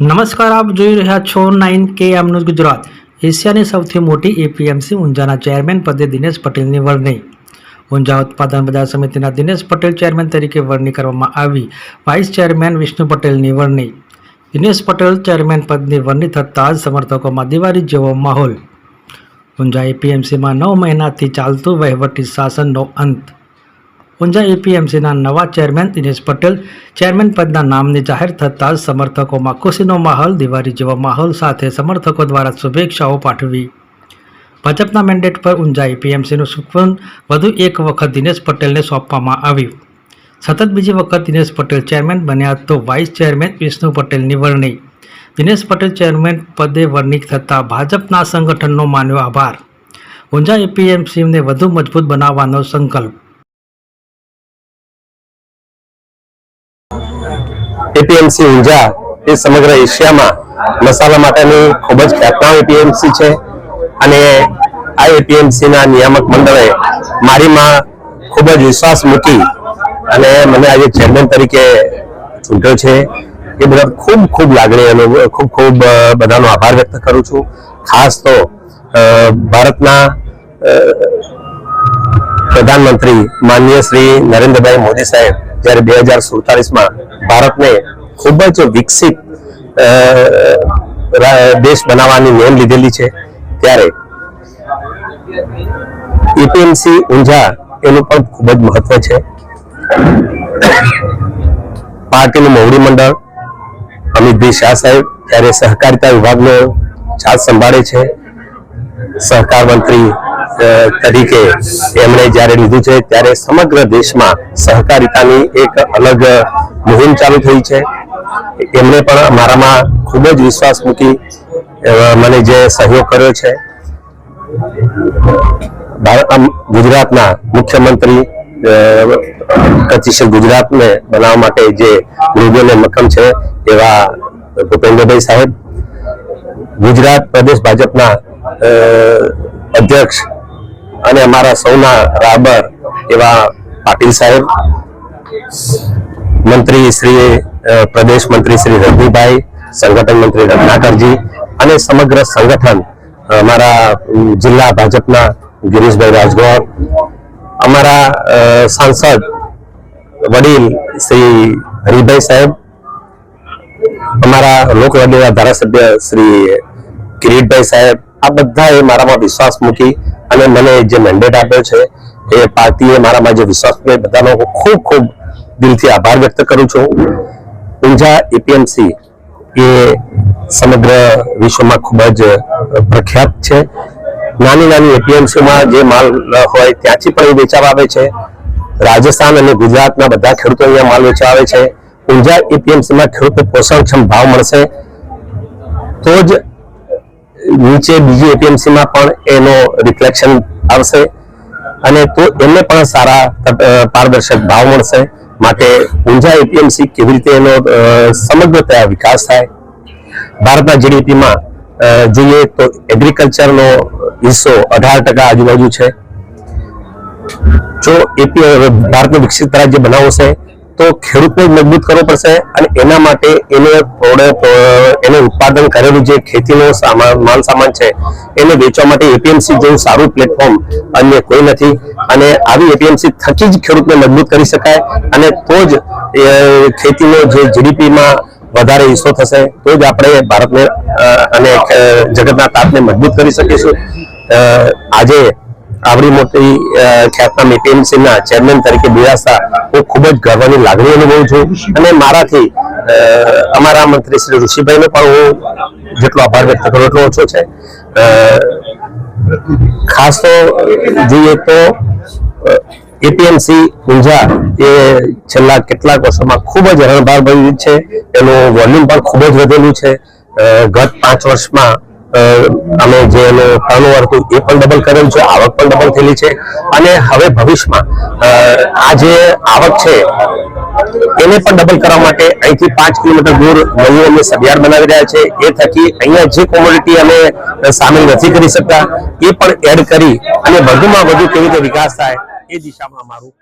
નમસ્કાર, આપ જોઈ રહ્યા છો નાઇન કે એમનું ગુજરાત. એશિયાની સૌથી મોટી એપીએમસી ઊંઝાના ચેરમેન પદે દિનેશ પટેલની વરણી. ઊંઝા ઉત્પાદન બજાર સમિતિના દિનેશ પટેલ ચેરમેન તરીકે વરણી કરવામાં આવી. વાઇસ ચેરમેન વિષ્ણુ પટેલની વરણી. દિનેશ પટેલ ચેરમેન પદની વરણી થતાં જ સમર્થકોમાં દિવાળી જેવો માહોલ. ઊંઝા એપીએમસીમાં નવ મહિનાથી ચાલતું વહીવટી શાસનનો અંત. ઊંઝા એપીએમસીના નવા ચેરમેન દિનેશ પટેલ ચેરમેન પદના નામની જાહેર થતાં જ સમર્થકોમાં ખુશીનો માહોલ, દિવાળી જેવા માહોલ સાથે સમર્થકો દ્વારા શુભેચ્છાઓ પાઠવી. ભાજપના મેન્ડેટ પર ઊંઝા એપીએમસીનું સુકવન વધુ એક વખત દિનેશ પટેલને સોંપવામાં આવ્યું. સતત બીજી વખત દિનેશ પટેલ ચેરમેન બન્યા તો વાઇસ ચેરમેન વિષ્ણુ પટેલની વરણી. દિનેશ પટેલ ચેરમેન પદે વરણી થતાં ભાજપના સંગઠનનો માન્યો આભાર. ઊંઝા એપીએમસીને વધુ મજબૂત બનાવવાનો સંકલ્પ. એપીએમસી ઊંઝા એ સમગ્ર એશિયામાં મસાલા માટેની ખૂબ જ ખ્યાતનામ એપીએમસી છે. અને આ એપીએમસીના નિયામક મંડળે મારીમાં ખૂબ જ વિશ્વાસ મૂકી અને મને આજે ચેરમેન તરીકે ચૂંટ્યો છે. એ બધા ખૂબ ખૂબ લાગણી અને ખૂબ ખૂબ બધાનો આભાર વ્યક્ત કરું છું. ખાસ તો ભારતના પ્રધાનમંત્રી માનનીય શ્રી નરેન્દ્રભાઈ મોદી સાહેબ જ્યારે બે હજાર સુડતાલીસમાં ભારતને ખૂબ જ વિકસિત દેશ બનાવવાની નેમ લીધેલી છે. ત્યારે એપીએમસી ઊંઝા એનું પણ ખૂબ જ મહત્વ છે. પાર્ટીનું મોવડી મંડળ અમિતભાઈ શાહ સાહેબ ત્યારે સહકારિતા વિભાગનો ચાર્જ સંભાળે છે. સહકાર મંત્રી તરીકે એમણે જ્યારે લીધું છે ત્યારે સમગ્ર દેશમાં સહકારિતાની એક અલગ મુહિમ ચાલુ થઈ છે. એમણે પણ મારામાં ખૂબ જ વિશ્વાસ મૂકી મને જે સહયોગ કર્યો છે. ગુજરાતના મુખ્યમંત્રી અ, ગુજરાતને બનાવવા માટે જે મૃદુને મક્કમ છે એવા ભૂપેન્દ્રભાઈ સાહેબ ગુજરાત પ્રદેશ ભાજપના અધ્યક્ષ અને અમારા સૌના રાબર એવા પાટીલ સાહેબ મંત્રી શ્રી પ્રદેશ મંત્રી શ્રી રઘુભાઈ સંગઠન મંત્રી રત્નાકરજી અને સમગ્ર સંગઠન અમારા અમ, જિલ્લા ભાજપના ગિરીશભાઈ રાજગોર અમારા સાંસદ વડીલ શ્રી હરિભાઈ સાહેબ અમારા લોકલાડીના ધારાસભ્ય શ્રી કિરીટભાઈ સાહેબ આ બધાએ મારામાં વિશ્વાસ મૂકી અને મને જે મેન્ડેટ આપ્યો છે, એ પાર્ટીએ મારામાં જે વિશ્વાસ કર્યો બધાનો ખૂબ ખૂબ દિલથી આભાર વ્યક્ત કરું છું. ઊંઝા એપીએમસી એ સમગ્ર વિશ્વમાં ખૂબ જ પ્રખ્યાત છે. નાની નાની એપીએમસીમાં જે માલ હોય, ત્યાંથી પણ એ વેચાવા આવે છે. રાજસ્થાન અને ગુજરાતના બધા ખેડૂતો અહીંયા માલ વેચવા આવે છે. ઊંઝા એપીએમસીમાં ખેડૂતો પોષણક્ષમ ભાવ મળશે. તો જ નીચે બીજી એપીએમસીમાં પણ એનો રિફ્લેક્શન આવશે. અને તો એમને પણ સારા પારદર્શક ભાવ મળશે. માટે ઊંઝા એપીએમસી કેવી રીતે એનો અ, સમગ્ર વિકાસ થાય. ભારતના જીડીપીમાં જોઈએ તો એગ્રીકલ્ચરનો હિસ્સો અઢાર ટકા આજુબાજુ છે. જો એપી ભારતને વિકસિત રાજ્ય બનાવવો છે તો ખેડૂતને મજબૂત કરવો પડશે અને એના માટે એને પ્રોડક્ટ એને ઉત્પાદન કરેલું જે ખેતીનો સામાન માલ સામાન છે, એને વેચવા માટે એપીએમસી જેવું સારું પ્લેટફોર્મ અન્ય કોઈ નથી. અને આવી એપીએમસી થકી જ ખેડૂતને મજબૂત કરી શકાય અને તો જ ખેતીનો જે જીડીપીમાં વધારે હિસ્સો થશે, તો જ આપણે ભારતને અને જગતના તાપને મજબૂત કરી શકીશું. આજે આવડી મોટી ખ્યાતનામ એપીએમસી ના ચેરમેન તરીકે બિરાજતા હું ખૂબ જ ગર્વની લાગણી અનુભવું છું. અને મારાથી અમારા મંત્રી શ્રી ઋષિભાઈને પણ હું જેટલો આભાર વ્યક્ત કરું એટલો ઓછો છે. ખાસ તો જોઈએ તો એપીએમસી ઊંઝા એ છેલ્લા કેટલાક વર્ષોમાં ખૂબ જ રણભાર બની છે. એનું વોલ્યુમ પણ ખૂબ જ વધેલું છે. ગત પાંચ વર્ષમાં અમે જે એનું ટર્નઓવર હતું એ પણ ડબલ કરેલું છે, આવક પણ ડબલ થયેલી છે. અને હવે ભવિષ્યમાં આ જે આવક છે, એને પણ ડબલ કરવા માટે અહીંથી પાંચ કિલોમીટર દૂર નવું અમે સભિયાર બનાવી રહ્યા છે. એ થકી અહીંયા જે કોમોડિટી અમે સામેલ નથી કરી શકતા, એ પણ એડ કરી અને વધુમાં વધુ કેવી રીતે વિકાસ થાય, એ દિશામાં અમારું